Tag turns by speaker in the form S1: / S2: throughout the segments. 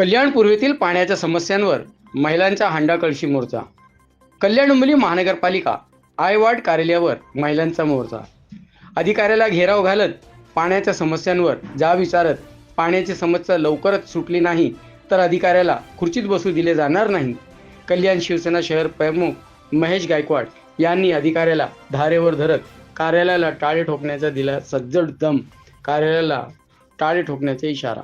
S1: कल्याण पूर्वेतील पाण्याच्या समस्यांवर महिलांचा हांडा कळशी मोर्चा. कल्याण उमली महानगरपालिका आयवार्ड कार्यालयावर महिलांचा मोर्चा. अधिकाऱ्याला घेराव घालत पाण्याच्या समस्यांवर जा विचारत पाण्याची समस्या लवकरच सुटली नाही तर अधिकाऱ्याला खुर्चीत बसू दिले जाणार नाही. कल्याण शिवसेना शहर प्रमुख महेश गायकवाड यांनी अधिकाऱ्याला धारेवर धरत कार्यालयाला टाळे ठोकण्याचा दिला सज्जड दम. कार्यालयाला टाळे ठोकण्याचा इशारा.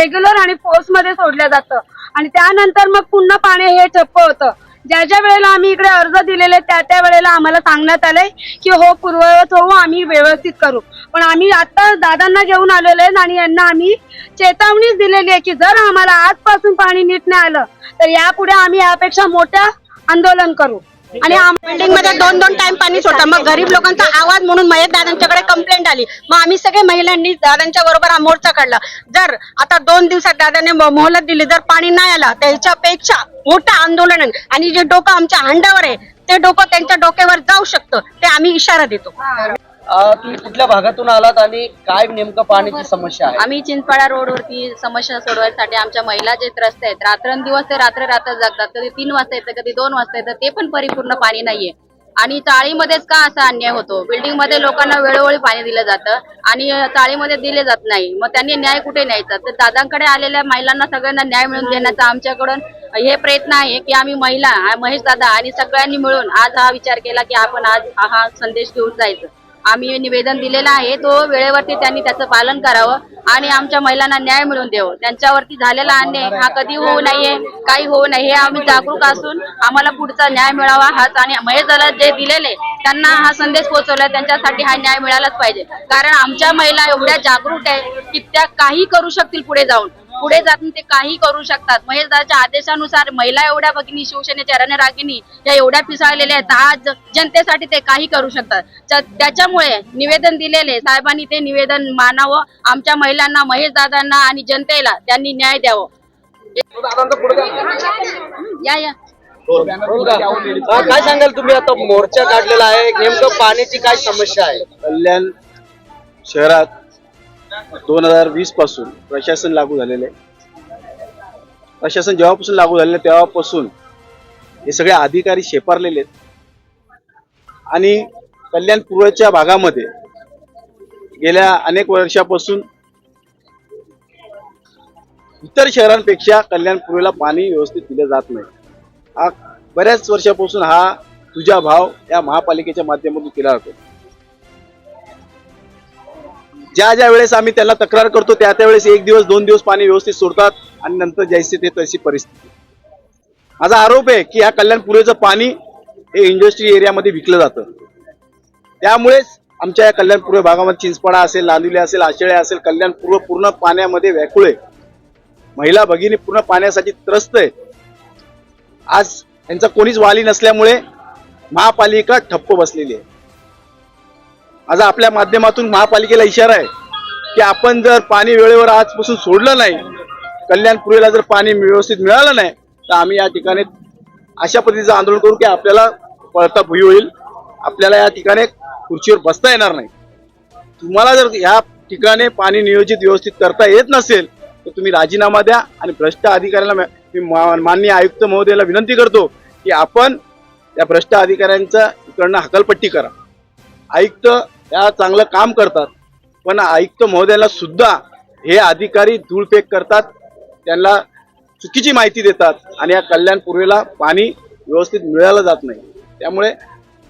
S2: रेग्युलर आणि फोर्समध्ये सोडलं जातं. आणि त्यानंतर मग पुन्हा पाणी हे ठप्प होतं. ज्या ज्या वेळेला आम्ही इकडे अर्ज दिलेले त्या त्या वेळेला आम्हाला सांगण्यात आलंय की हो पूर्ववत होऊ आम्ही व्यवस्थित करू. पण आम्ही आता दादांना घेऊन आलेलो आहे आणि यांना आम्ही चेतावणीच दिलेली आहे की जर आम्हाला आजपासून पाणी नीट नाही आलं तर यापुढे आम्ही यापेक्षा मोठ्या आंदोलन करू. आणि बिल्डिंगमध्ये दोन दोन टाइम पाणी सोडतं मग गरीब लोकांचा आवाज म्हणून महेश दादांच्याकडे कंप्लेंट आली. मग आम्ही सगळे महिलांनी दादांच्या बरोबर हा मोर्चा काढला. जर आता दोन दिवसात दादाने मोहलत दिली जर पाणी नाही आलं त्याच्यापेक्षा मोठं आंदोलन. आणि जे डोकं आमच्या अंडावर आहे ते डोकं त्यांच्या डोक्यावर जाऊ शकतं ते आम्ही इशारा देतो.
S3: तुम्ही कुठल्या भागातून आलात आणि काय नेमकं पाण्याची समस्या आहे?
S4: आम्ही चिंचपाडा रोडवरती समस्या सोडवायसाठी आमच्या महिला जे त्रस्त आहेत रात्रंदिवस ते रात्र रात्र जगतात. कधी तीन वाजता येतं कधी दोन वाजता येतं ते पण परिपूर्ण पाणी नाहीये. आणि चाळीमध्येच का असा अन्याय होतो? बिल्डिंगमध्ये लोकांना वेळोवेळी पाणी दिलं जातं आणि चाळीमध्ये दिले जात नाही. मग त्यांनी न्याय कुठे न्यायचा? तर दादांकडे आलेल्या महिलांना सगळ्यांना न्याय मिळवून देण्याचा आमच्याकडून हे प्रयत्न आहे की आम्ही महिला महेश दादा आणि सगळ्यांनी मिळून आज हा विचार केला की आपण आज हा संदेश घेऊन जायचं. आम्ही निवेदन दिलेलं आहे. तो वेळेवरती त्यांनी त्याचं पालन करावं आणि आमच्या महिलांना न्याय मिळवून देव. त्यांच्यावरती झालेला अन्याय हा कधी होऊ नये काही होऊ नये हे आम्ही जागरूक असून आम्हाला पुढचा न्याय मिळावा हाच आणि महेशला जे दिलेले त्यांना हा संदेश पोहोचवला त्यांच्यासाठी हा न्याय मिळालाच पाहिजे. कारण आमच्या महिला एवढ्या जागरूक आहे की त्या काही करू शकतील पुढे जाऊन. पुढे जाऊन ते काही करू शकतात. महेश दादाच्या आदेशानुसार महिला एवढ्या भगिनी शिवसेनेच्या रणरागिनी या एवढ्या पिसाळलेल्या आहेत. आज जनतेसाठी ते काही करू शकतात. त्या- त्याच्यामुळे निवेदन दिलेले साहेबांनी ते निवेदन मानावं. आमच्या महिलांना महेश दादांना आणि जनतेला त्यांनी न्याय द्यावं. या.
S3: काय सांगाल तुम्ही? आता मोर्चा काढलेला आहे. नेमकं पाण्याची काय समस्या आहे?
S5: कल्याण शहरात दोन हजार वीसपासून प्रशासन लागू झालेले आहे. प्रशासन जेव्हापासून लागू झालेलं तेव्हापासून हे सगळे अधिकारी शेपारलेले आहेत. आणि कल्याण पूर्वच्या भागामध्ये गेल्या अनेक वर्षापासून इतर शहरांपेक्षा कल्याण पूर्वेला पाणी व्यवस्थित दिलं जात नाही. हा बऱ्याच वर्षापासून हा तुझा भाव या महापालिकेच्या माध्यमातून केला जातो. ज्या ज्या वेळेस आम्ही त्याला तक्रार करतो त्या त्या वेळेस एक दिवस दोन दिवस पाणी व्यवस्थित सोडतात आणि नंतर जैसे ते तशी परिस्थिती. माझा आरोप आहे की या कल्याणपुरेचं पाणी हे इंडस्ट्री एरियामध्ये विकलं जातं. त्यामुळेच आमच्या या कल्याणपूर्व भागामध्ये चिंचपाडा असेल नांदिवली असेल आशेळे असेल कल्याणपूर्व पूर्ण पाण्यामध्ये व्याकुळ आहे. महिला भगिनी पूर्ण पाण्यासाठी त्रस्त आहे. आज यांचा कोणीच वाली नसल्यामुळे महापालिका ठप्प बसलेली आहे. आज आपल्या माध्यमातून महापालिकेला इशारा आहे की आपण जर पाणी वेळेवर आजपासून सोडलं नाही कल्याणपुरीला जर पाणी व्यवस्थित मिळालं नाही तर आम्ही या ठिकाणी अशा पद्धतीचं आंदोलन करू की आपल्याला पळता भुई होईल. आपल्याला या ठिकाणी खुर्चीवर बसता येणार नाही. तुम्हाला जर ह्या ठिकाणी पाणी नियोजित व्यवस्थित करता येत नसेल तर तुम्ही राजीनामा द्या आणि भ्रष्ट अधिकाऱ्याला मी- मी मा- माननीय आयुक्त महोदयाला विनंती करतो की आपण या भ्रष्ट अधिकाऱ्यांचा इकडनं हकलपट्टी करा. आयुक्त या चांगलं काम करतात. पण आयुक्त महोदयाला सुद्धा हे अधिकारी धूळफेक करतात त्यांना चुकीची माहिती देतात आणि या कल्याण पूर्वेला पाणी व्यवस्थित मिळालं जात नाही. त्यामुळे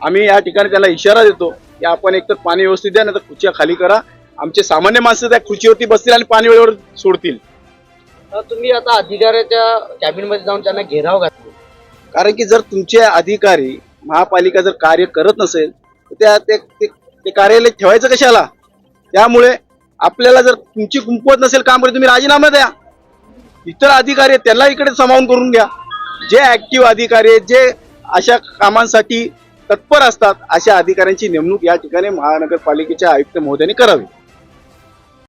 S5: आम्ही या ठिकाणी त्यांना इशारा देतो की आपण एकतर पाणी व्यवस्थित द्या नाही तर खुर्च्या खाली करा. आमचे सामान्य माणसं त्या खुर्चीवरती बसतील आणि पाणी वेळेवर सोडतील.
S3: तुम्ही आता अधिकाऱ्याच्या कॅबिनमध्ये जाऊन त्यांना घेराव घातला.
S5: कारण की जर तुमचे अधिकारी महापालिका जर कार्य करत नसेल तर त्या ते, ते कार्यालय ठेवायचं कशाला? त्यामुळे आपल्याला जर तुमची कुंपवत नसेल काम करत तुम्ही राजीनामा द्या. इतर अधिकारी आहेत, त्यांना इकडे समावून करून घ्या. जे ऍक्टिव्ह अधिकारी आहेत जे अशा कामांसाठी तत्पर असतात अशा अधिकाऱ्यांची नेमणूक या ठिकाणी महानगरपालिकेच्या आयुक्त महोदयाने करावी.